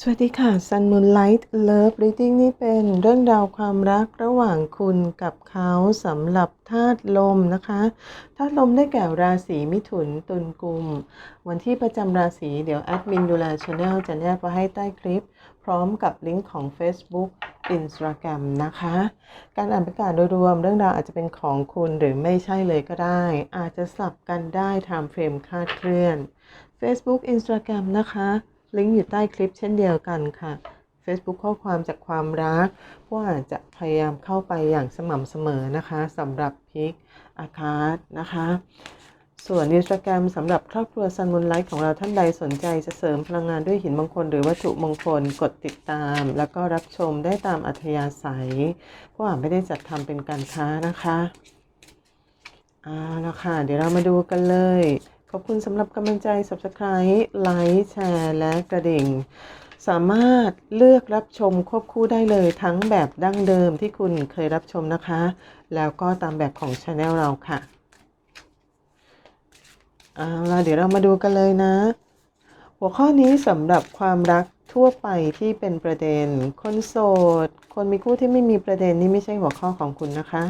สวัสดีค่ะ Sun Moonlight Love Reading นี่เป็นเรื่องราวความรักระหว่างคุณกับเขาสำหรับธาตุลมนะคะธาตุลมได้แก่ราศีมิถุนตุลกุม วันที่ประจำราศีเดี๋ยวแอดมินดูแลช anel จะแนบไว้ให้ใต้คลิป พร้อมกับลิงก์ของ Facebook Instagram นะคะ การอ่านประกาศโดยรวมเรื่องราวอาจจะเป็นของคุณหรือไม่ใช่เลยก็ได้ อาจจะสลับกันได้ time frame คาดเคลื่อน Facebook Instagram นะคะ ลิงก์อยู่ใต้คลิปเช่นเดียวกันค่ะ Facebook ข้อความจากความรักผู้อ่านจะพยายามเข้าไปอย่างสม่ำเสมอนะคะสำหรับพิกอาคาร์นะคะ ส่วน Instagram สำหรับครอบครัวซันมุนไลท์ของเราท่านใดสนใจจะเสริมพลังงานด้วยหินมงคลหรือวัตถุมงคลกดติดตาม แล้วก็รับชมได้ตามอัธยาศัยผู้อ่านไม่ได้จัดทำเป็นการค้านะคะเอาละค่ะเดี๋ยวเรามาดูกันเลย ขอบคุณสำหรับกำลังใจ Subscribe ไลค์แชร์และกระดิ่ง สามารถเลือกรับชมควบคู่ได้เลยทั้งแบบดั้งเดิมที่คุณเคยรับชมนะคะ แล้วก็ตามแบบของ Channel เราค่ะเอาล่ะเดี๋ยวเรามาดูกันเลยนะ หัวข้อนี้สำหรับความรักทั่วไปที่เป็นประเด็น คนโสด คนมีคู่ที่ไม่มีประเด็นนี่ไม่ใช่หัวข้อของคุณนะคะ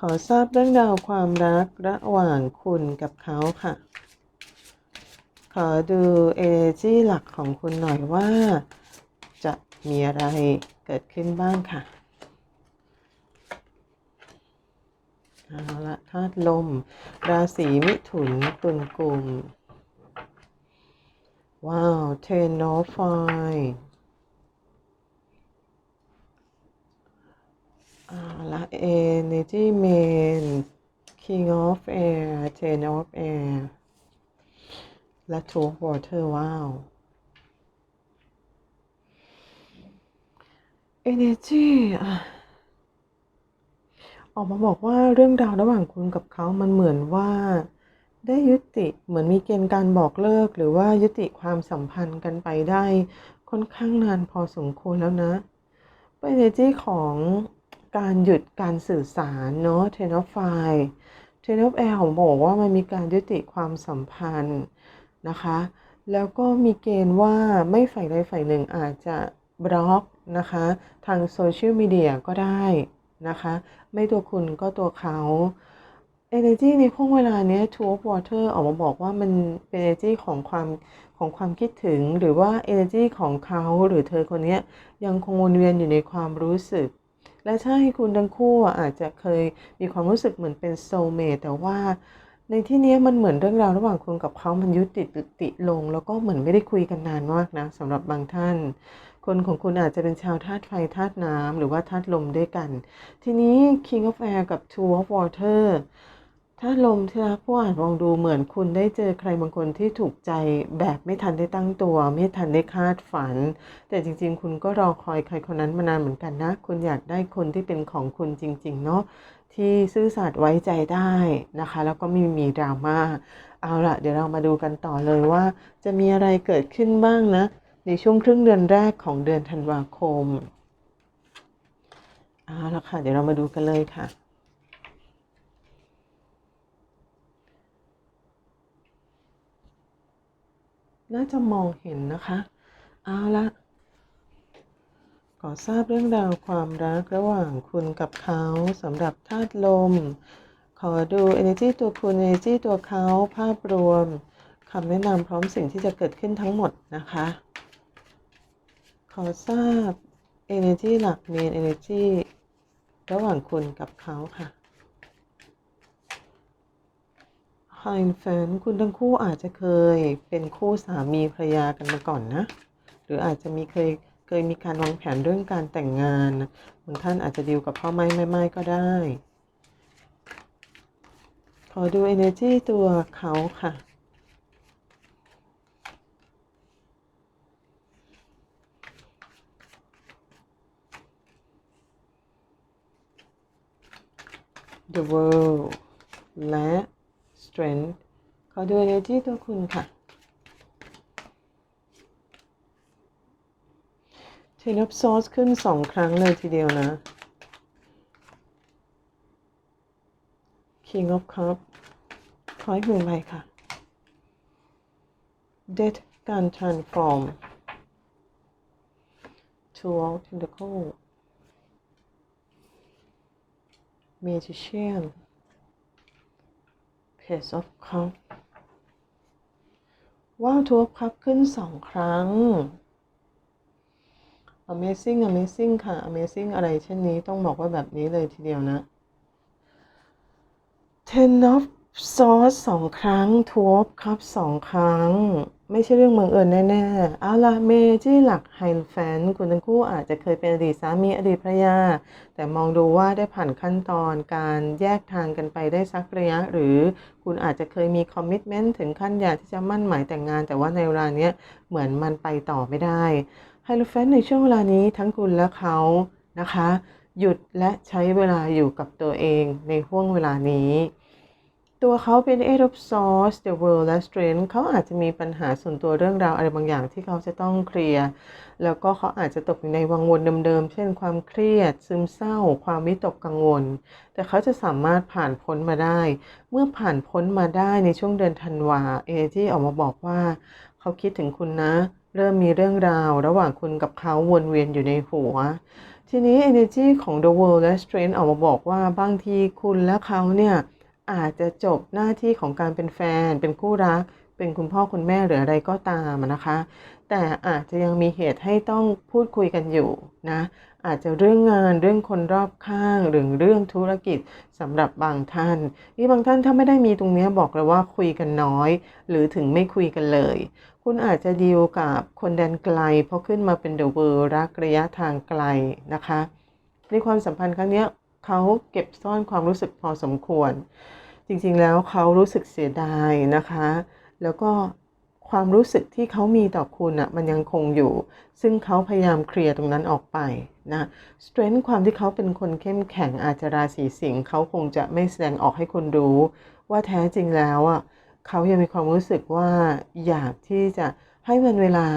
ขอทราบเรื่องราวความรักระหว่างคุณกับเขาค่ะ ขอดู energy หลักของคุณหน่อยว่า จะมีอะไรเกิดขึ้นบ้างค่ะ เอาละธาตุลม ราศีมิถุนตุลกุมว้าว ten of fire เอา ละเอ energy main king of air ten of air และ two of water ว้าว energy ออกมาบอกว่าเรื่องราวระหว่างคุณกับเขามันเหมือนว่า ได้ยุติเหมือนมีเกณฑ์การบอกเลิก หรือว่ายุติความสัมพันธ์กันไปได้ค่อนข้างนานพอสมควรแล้วนะเป็น energy ของ การหยุดการสื่อสารเนาะ ten of fire ten of air ของบอกว่ามันมีการยุติความสัมพันธ์นะคะ แล้วก็มีเกณฑ์ว่าไม่ฝ่ายใดฝ่ายหนึ่งอาจจะบล็อกนะคะ ทางโซเชียลมีเดียก็ได้นะคะ ไม่ตัวคุณก็ตัวเขา energy ในช่วงเวลานี้ย two of water ออกมาบอกว่ามันเป็น energy ของความของความคิดถึงหรือว่า energy ของเขาหรือเธอคนนี้ยังคงวนเวียนอยู่ในความรู้สึก และใช่คุณทั้งคู่อาจจะเคยมีความรู้สึกเหมือนเป็นโซเมทแต่ว่าในที่นี้มันเหมือนเรื่องราวระหว่างคุณกับเขามันยุติติติลง แล้วก็เหมือนไม่ได้คุยกันนานมากนะสำหรับบางท่าน คนของคุณอาจจะเป็นชาวธาตุไฟธาตุน้ำหรือว่าธาตุลมด้วยกัน ทีนี้ King of Air กับ Two of Water ธาลมที่รักผู้อ่านมองดูเหมือนคุณได้เจอใครบางคนที่ถูกใจแบบไม่ทันได้ตั้งตัว ไม่ทันได้คาดฝัน แต่จริง ๆ คุณก็รอคอยใครคนนั้นมานานเหมือนกันนะ คุณอยากได้คนที่เป็นของคุณจริง ๆ เนาะที่ซื่อสัตย์ไว้ใจได้นะคะ แล้วก็ไม่มีดราม่าเอาละเดี๋ยวเรามาดูกันต่อเลยว่า จะมีอะไรเกิดขึ้นบ้างนะ ในช่วงครึ่งเดือนแรกของเดือนธันวาคมเอาละค่ะเดี๋ยวเรามาดูกันเลยค่ะ น่าจะมองเห็นนะคะ เอาละ ขอทราบเรื่องราวความรักระหว่างคุณกับเขาสำหรับธาตุลม ขอดู energy ตัวคุณ energy ตัวเขาภาพรวมคำแนะนำพร้อมสิ่งที่จะเกิดขึ้นทั้งหมดนะคะ ขอทราบ energy หลัก main energy ระหว่างคุณกับเขาค่ะ i n f a n คุณทั้งคู่อาจจะเคยเป็นคู่สามีภรรยากันมาก่อนนะ หรืออาจจะมีเคยเคยมีการวางแผนเรื่องการแต่งงานบางท่านอาจจะดีลกับพ่อไม้แม่ไม้ก็ได้ ขอดู energy ตัวเขาค่ะ The world และ strength ขอดู energy ตัวคุณค่ะ Ten of Swords ขึ้นสองครั้งเลยทีเดียวนะ King of Cups ขอให้หมื่นใบค่ะ Death การ transform two of pentacles magician Page of Cup ว่าวทูบคับขึ้นสองครั้ง Amazing Amazing ค่ะ Amazing อะไรเช่นนี้ต้องบอกว่าแบบนี้เลยทีเดียวนะ Ten of Swords สองครั้งทูบคับสองครั้ง ไม่ใช่เรื่องบังเอิญแน่ๆ เอาละเมจี้หลักไฮแฟนคุณทั้งคู่อาจจะเคยเป็นอดีตสามีอดีตภรรยา แต่มองดูว่าได้ผ่านขั้นตอนการแยกทางกันไปได้สักระยะ หรือคุณอาจจะเคยมีคอมมิชเมนต์ถึงขั้นอยากที่จะมั่นหมายแต่งงาน แต่ว่าในเวลาเนี้ยเหมือนมันไปต่อไม่ได้ไฮแฟนในช่วงเวลานี้ทั้งคุณและเขานะคะ หยุดและใช้เวลาอยู่กับตัวเองในห่วงเวลานี้ ตัวเขาเป็น Eight of Swords The World และ Strength เขาอาจจะมีปัญหาส่วนตัวเรื่องราวอะไรบางอย่างที่เขาจะต้องเคลียร์ แล้วก็เขาอาจจะตกอยู่ในวังวนเดิมๆ เช่นความเครียด ซึมเศร้า ความวิตกกังวล แต่เขาจะสามารถผ่านพ้นมาได้ เมื่อผ่านพ้นมาได้ในช่วงเดือนธันวาเอจีออกมาบอกว่า เขาคิดถึงคุณนะ เริ่มมีเรื่องราว ระหว่างคุณกับเขาวนเวียนอยู่ในหัวทีนี้ energy ของ the world และ strength ออกมาบอกว่าบางทีคุณและเขาเนี่ย อาจจะจบหน้าที่ของการเป็นแฟน เป็นคู่รัก เป็นคุณพ่อคุณแม่หรืออะไรก็ตามนะคะ แต่อาจจะยังมีเหตุให้ต้องพูดคุยกันอยู่นะ อาจจะเรื่องงานเรื่องคนรอบข้างหรือเรื่องธุรกิจสำหรับบางท่านนี่บางท่านถ้าไม่ได้มีตรงนี้บอกเลยว่าคุยกันน้อย หรือถึงไม่คุยกันเลย คุณอาจจะดีลกับคนแดนไกล เพราะขึ้นมาเป็นเดอะเวอร์รักระยะทางไกลนะคะ ในความสัมพันธ์ครั้งนี้ เขาเก็บซ่อนความรู้สึกพอสมควร จริงๆแล้วเขารู้สึกเสียดายนะคะ แล้วก็ความรู้สึกที่เขามีต่อคุณอะ่ะมันยังคงอยู่ ซึ่งเขาพยายามเคลียร์ตรงนั้นออกไปนะ strength ความที่เขาเป็นคนเข้มแข็งอาจจะราศีสิงห์เขาคงจะไม่แสดงออกให้คุณรู้ ว่าแท้จริงแล้วอะเขายังมีความรู้สึกว่าอยากที่จะให้มันเวลา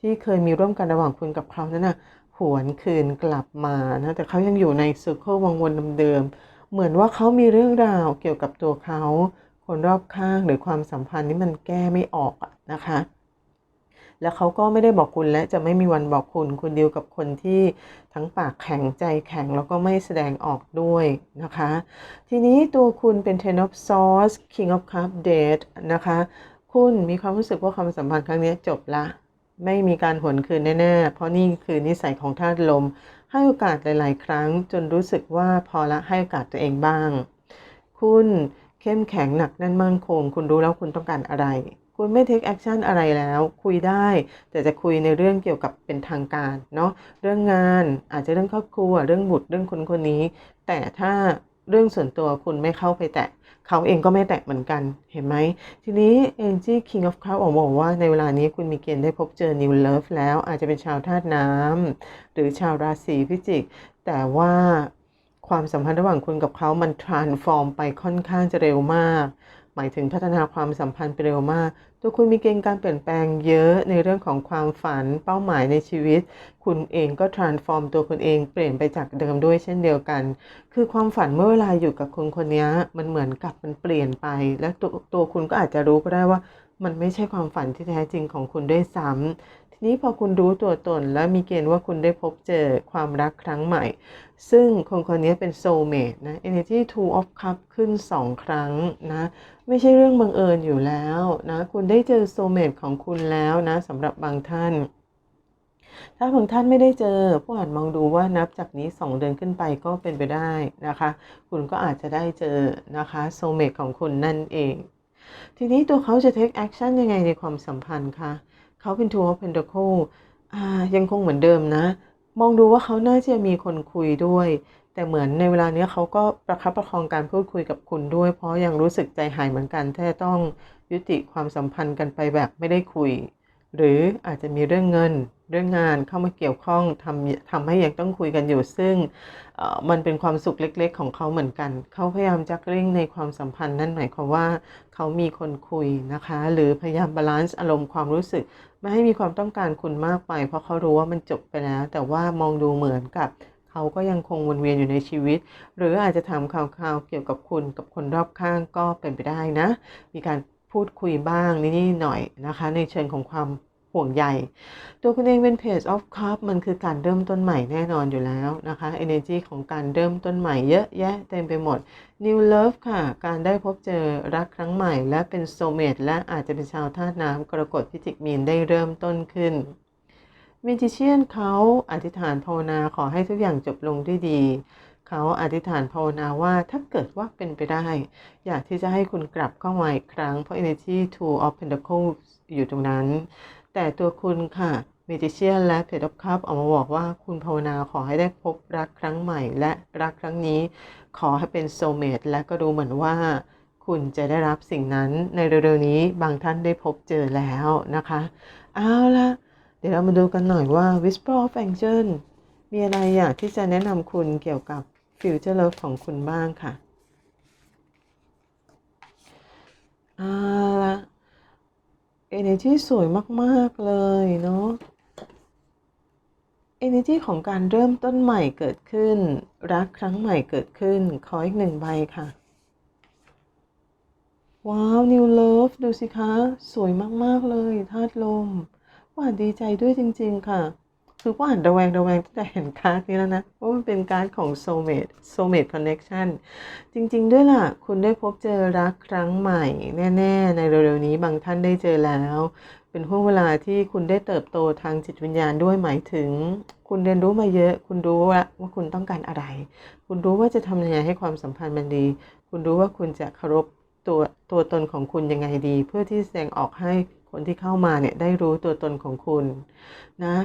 ที่เคยมีร่วมกันระหว่างคุณกับเขานั้นนะ หวนคืนกลับมานะแต่เขายังอยู่ในซ i ร์เคิลวังวนเดิมๆเหมือนว่าเขามีเรื่องราวเกี่ยวกับตัวเขาคนรอบข้างหรือความสัมพันธ์นี้มันแก้ไม่ออกนะคะ แล้วเขาก็ไม่ได้บอกคุณและจะไม่มีวันบอกคุณ คุณดีลกับคนที่ทั้งปากแข็งใจแข็งแล้วก็ไม่แสดงออกด้วยนะคะ ทีนี้ตัวคุณเป็น Ten of Swords King of Cup Date นะคะ คุณมีความรู้สึกว่าความสัมพันธ์ครั้งนี้จบละ ไม่มีการหวนคืนแน่ๆ เพราะนี่คือนิสัยของธาตุลม ให้โอกาสหลาย ๆ ครั้ง จนรู้สึกว่าพอละให้โอกาสตัวเองบ้าง คุณเข้มแข็งหนักแน่นมั่นคง คุณรู้แล้วคุณต้องการอะไร คุณไม่เทคแอคชั่นอะไรแล้ว คุยได้ แต่จะคุยในเรื่องเกี่ยวกับเป็นทางการเนาะ เรื่องงาน อาจจะเรื่องครอบครัว เรื่องบุตร เรื่องคนคนนี้ แต่ถ้าเรื่องส่วนตัวคุณไม่เข้าไปแตะ เขาเองก็ไม่แตกเหมือนกันเห็นไหม ทีนี้ Angie King of Cups ออกมาบอกว่าในเวลานี้คุณมีเกณฑ์ได้พบเจอนิวเลิฟแล้วอาจจะเป็นชาวธาตุน้ำหรือชาวราศีพิจิก แต่ว่าความสัมพันธ์ระหว่างคุณกับเขามัน transform ไปค่อนข้างจะเร็วมาก หมายถึงพัฒนาความสัมพันธ์ไปเร็วมาก ตัวคุณมีเกณฑ์การเปลี่ยนแปลงเยอะในเรื่องของความฝันเป้าหมายในชีวิต คุณเองก็ transform ตัวคุณเองเปลี่ยนไปจากเดิมด้วยเช่นเดียวกัน คือความฝันเมื่อเวลาอยู่กับคนคนนี้มันเหมือนกับมันเปลี่ยนไป และตัวตัวคุณก็อาจจะรู้ก็ได้ว่ามันไม่ใช่ความฝันที่แท้จริงของคุณด้วยซ้ำ ทีนี้พอคุณรู้ตัวตนและมีเกณฑ์ว่าคุณได้พบเจอความรักครั้งใหม่ ซึ่งคนคนนี้เป็น soulmate นะ energy two of cup ขึ้น 2 ครั้งนะ ไม่ใช่เรื่องบังเอิญอยู่แล้วนะ คุณได้เจอ soulmate ของคุณแล้วนะสำหรับบางท่านถ้าบางท่านไม่ได้เจอผู้อ่านมองดูว่านับจากนี้ 2 เดือนขึ้นไปก็เป็นไปได้นะคะ คุณก็อาจจะได้เจอนะคะ soulmate ของคุณนั่นเอง ทีนี้ตัวเขาจะ take action ยังไงในความสัมพันธ์คะ เขาเป็น two of pentacle อ่ายังคงเหมือนเดิมนะ มองดูว่าเขาน่าจะมีคนคุยด้วย แต่เหมือนในเวลานี้เขาก็ประคับประคองการพูดคุยกับคุณด้วย เพราะยังรู้สึกใจหายเหมือนกันแท้ต้องยุติความสัมพันธ์กันไปแบบไม่ได้คุย หรืออาจจะมีเรื่องเงิน เรื่องงานเข้ามาเกี่ยวข้องทำทำให้ยังต้องคุยกันอยู่ ซึ่งมันเป็นความสุขเล็ก ๆ ของเขาเหมือนกัน เขาพยายามจักริ่งในความสัมพันธ์นั่นหมายความว่าเขามีคนคุยนะคะ หรือพยายามบาลานซ์อารมณ์ความรู้สึก ไม่ให้มีความต้องการคุณมากไป เพราะเขารู้ว่ามันจบไปแล้ว แต่ว่ามองดูเหมือนกับเขาก็ยังคงวนเวียนอยู่ในชีวิต หรืออาจจะถามข่าวๆเกี่ยวกับคุณกับคนรอบข้างก็เป็นไปได้นะ มีการพูดคุยบ้างนิดๆหน่อยนะคะ ในเชิงของความ ห่วงใยตัวคุณเองเป็น Page of Cup มันคือการเริ่มต้นใหม่แน่นอนอยู่แล้วนะคะ Energy ของการเริ่มต้นใหม่เยอะแยะเต็มไปหมด New Love ค่ะ การได้พบเจอรักครั้งใหม่ และเป็นโซเมตและอาจจะเป็นชาวธาตุน้ำกรกฎพิจิกมีนได้เริ่มต้นขึ้นมิจิเชียนเขาอธิษฐานภาวนาขอให้ทุกอย่างจบลงด้วยดีเขาอธิษฐานภาวนาว่าถ้าเกิดว่าเป็นไปได้ อยากที่จะให้คุณกลับเข้ามาอีกครั้งเพราะ Energy Two of Pentacles อยู่ตรงนั้น แต่ตัวคุณค่ะ Magician และ Page of Cups ออกมาบอกว่าคุณภาวนาขอให้ได้พบรักครั้งใหม่ และรักครั้งนี้ ขอให้เป็นโซเมตและก็ดูเหมือนว่า คุณจะได้รับสิ่งนั้นในเร็วๆนี้บางท่านได้พบเจอแล้วนะคะ เอาละเดี๋ยวเรามาดูกันหน่อยว่า Whisper of Angel มีอะไรอยากที่จะแนะนำคุณเกี่ยวกับ Future Love ของคุณบ้างค่ะเอาละ เอเนจีสวยมาก ๆ เลยเนาะเอเนจีของการเริ่มต้นใหม่เกิดขึ้น รักครั้งใหม่เกิดขึ้น ขออีกหนึ่งใบค่ะ ว้าว New Love ดูสิคะ สวยมาก ๆ เลยธาตุลมว่าดีใจด้วยจริง ๆ ค่ะ คือหวานระแวงระแวงตั้งแต่เห็นการ์ดนี้แล้วนะว่ามันเป็นการ์ดของ Soulmate Soulmate Connection จริง ๆ ด้วยล่ะ คุณได้พบเจอรักครั้งใหม่ แน่ ๆ ในเร็วๆนี้บางท่านได้เจอแล้ว เป็นห่วงเวลาที่คุณได้เติบโตทางจิตวิญญาณด้วยหมายถึง คุณเรียนรู้มาเยอะ คุณรู้ว่าว่าคุณต้องการอะไร คุณรู้ว่าจะทำยังไงให้ความสัมพันธ์มันดี คุณรู้ว่าคุณจะเคารพตัวตัวตนของคุณยังไงดี เพื่อที่แสดงออกให้ คนที่เข้ามาเนี่ยได้รู้ตัวตนของคุณนะ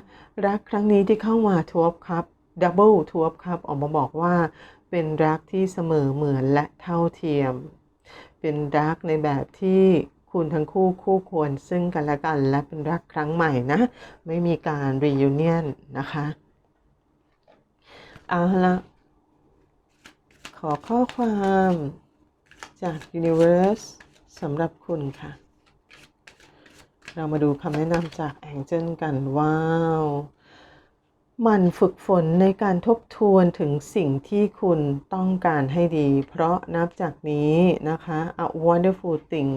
รักครั้งนี้ที่เข้ามาทวบครับดับเบิลทวบครับออกมาบอกว่า เป็นรักที่เสมอเหมือนและเท่าเทียม เป็นรักในแบบที่คุณทั้งคู่คู่ควรซึ่งกันและกัน และเป็นรักครั้งใหม่นะ ไม่มีการ reunion นะคะเอาละขอข้อความจาก Universe สำหรับคุณค่ะ เรามาดูคำแนะนำจาก Angel กันว้าวมันฝึกฝนในการทบทวนถึงสิ่งที่คุณต้องการให้ดี เพราะนับจากนี้นะคะ a wonderful thing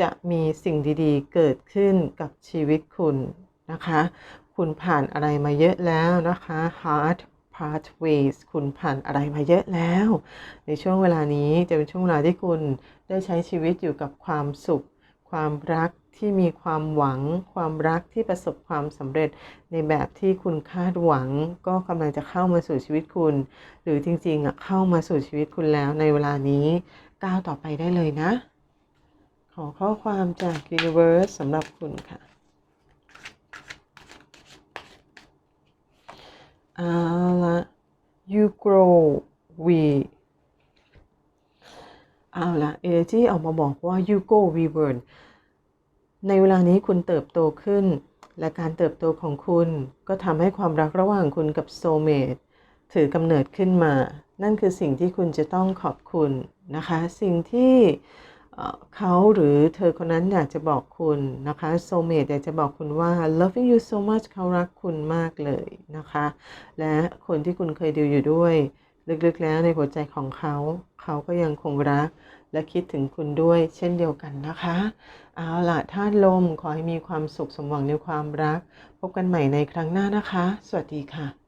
จะมีสิ่งดีๆ เกิดขึ้นกับชีวิตคุณนะคะ คุณผ่านอะไรมาเยอะแล้วนะคะ hard pathways คุณผ่านอะไรมาเยอะแล้ว ในช่วงเวลานี้จะเป็นช่วงเวลาที่คุณได้ใช้ชีวิตอยู่กับความสุข ความรัก ที่มีความหวัง ความรักที่ประสบความสำเร็จในแบบที่คุณคาดหวัง ก็กำลังจะเข้ามาสู่ชีวิตคุณ หรือจริงๆอะเข้ามาสู่ชีวิตคุณแล้วในเวลานี้ก้าวต่อไปได้เลยนะ ขอข้อความจาก Universe สำหรับคุณค่ะเอาละ you grow we เอาละ energy ออกมาบอกว่า you go we burn ในเวลานี้คุณเติบโตขึ้น และการเติบโตของคุณก็ทำให้ความรักระหว่างคุณกับ soulmate ถือกำเนิดขึ้นมา นั่นคือสิ่งที่คุณจะต้องขอบคุณนะคะ สิ่งที่เขาหรือเธอคนนั้นอยากจะบอกคุณนะคะ soulmate อยากจะบอกคุณว่า loving you so much เขารักคุณมากเลยนะคะ และคนที่คุณเคยดูอยู่ด้วย ลึกๆแล้วในหัวใจของเขา เขาก็ยังคงรัก และคิดถึงคุณด้วยเช่นเดียวกันนะคะ เอาล่ะธาตุลมขอให้มีความสุขสมหวังในความรัก พบกันใหม่ในครั้งหน้านะคะ สวัสดีค่ะ